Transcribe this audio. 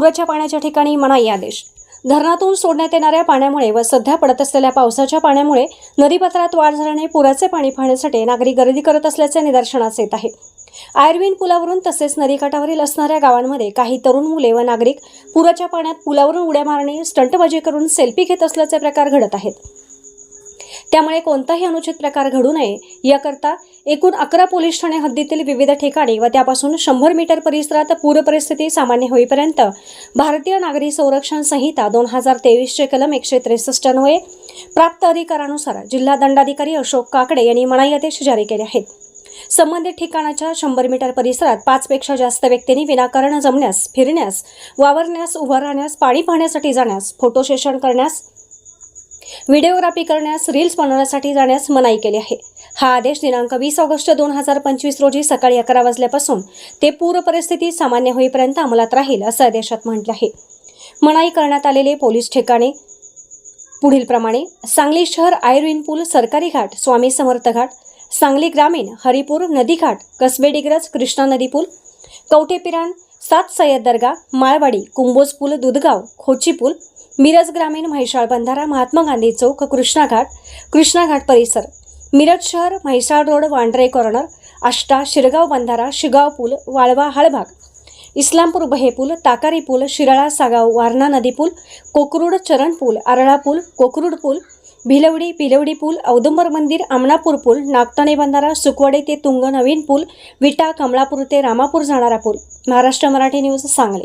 पुराच्या पाण्याच्या ठिकाणी मनाई आदेश. धरणातून सोडण्यात येणाऱ्या पाण्यामुळे व सध्या पडत असलेल्या पावसाच्या पाण्यामुळे नदीपात्रात वाढ झाल्याने पुराचे पाणी पाहण्यासाठी नागरिक गर्दी करत असल्याचे निदर्शनास येत आहे. आयर्विन पुलावरून तसेच नदीकाठावरील असणाऱ्या गावांमध्ये काही तरुण मुले व नागरिक पुराच्या पाण्यात पुलावरून उड्या मारणे स्टंटबाजी करून सेल्फी घेत असल्याचे प्रकार घडत आहेत. त्यामुळे कोणताही अनुचित प्रकार घडू नये याकरता एकूण अकरा पोलीस ठाणे हद्दीतील विविध ठिकाणी व त्यापासून शंभर मीटर परिसरात पूरपरिस्थिती सामान्य होईपर्यंत भारतीय नागरी संरक्षण संहिता दोन हजार तेवीसचे कलम एकशे त्रेसष्ट अन्वये प्राप्त अधिकारानुसार जिल्हा दंडाधिकारी अशोक काकडे यांनी मनाई आदेश जारी केले आहेत. संबंधित ठिकाणाच्या शंभर मीटर परिसरात पाचपेक्षा जास्त व्यक्तींनी विनाकारण जमण्यास फिरण्यास वावरण्यास उभं राहण्यास पाणी पाहण्यासाठी जाण्यास फोटो सेशन करण्यास व्हिडिओग्राफी करण्यास रील्स बनवण्यासाठी जाण्यास मनाई केली आहे. हा आदेश दिनांक वीस ऑगस्ट दोन हजार पंचवीस रोजी सकाळी अकरा वाजल्यापासून ते पूर परिस्थिती सामान्य होईपर्यंत अंमलात राहील असं आदेशात म्हटलं आहे. मनाई करण्यात आलेले पोलीस ठिकाणे पुढील प्रमाणे सांगली शहर आयर्विन पूल सरकारी घाट स्वामी समर्थ घाट सांगली ग्रामीण हरिपूर नदीघाट कसबे डिग्रज कृष्णा नदी पूल कवठेपिराण सात सय्यद दर्गा माळवाडी कुंभोज पूल दुधगाव खोची पूल मिरज ग्रामीण म्हैसाळ बंधारा महात्मा गांधी चौक कृष्णा घाट कृष्णा घाट परिसर मिरज शहर म्हैसाळ रोड वांड्रे कॉर्नर आष्टा शिरगाव बंधारा शिगाव पूल वाळवा हळभाग इस्लामपूर बहे पूल ताकारी पूल शिराळा सागाव वारणा नदी पूल कोकरूड चरण पूल आरळा पूल कोकरूड पूल भिलवडी पिलवडी पूल औदुंबर मंदिर आमणापूर पूल नागताणे बंधारा सुकवडे ते तुंग नवीन पूल विटा कमळापूर ते रामापूर जाणारा पूल. महाराष्ट्र मराठी न्यूज सांगली.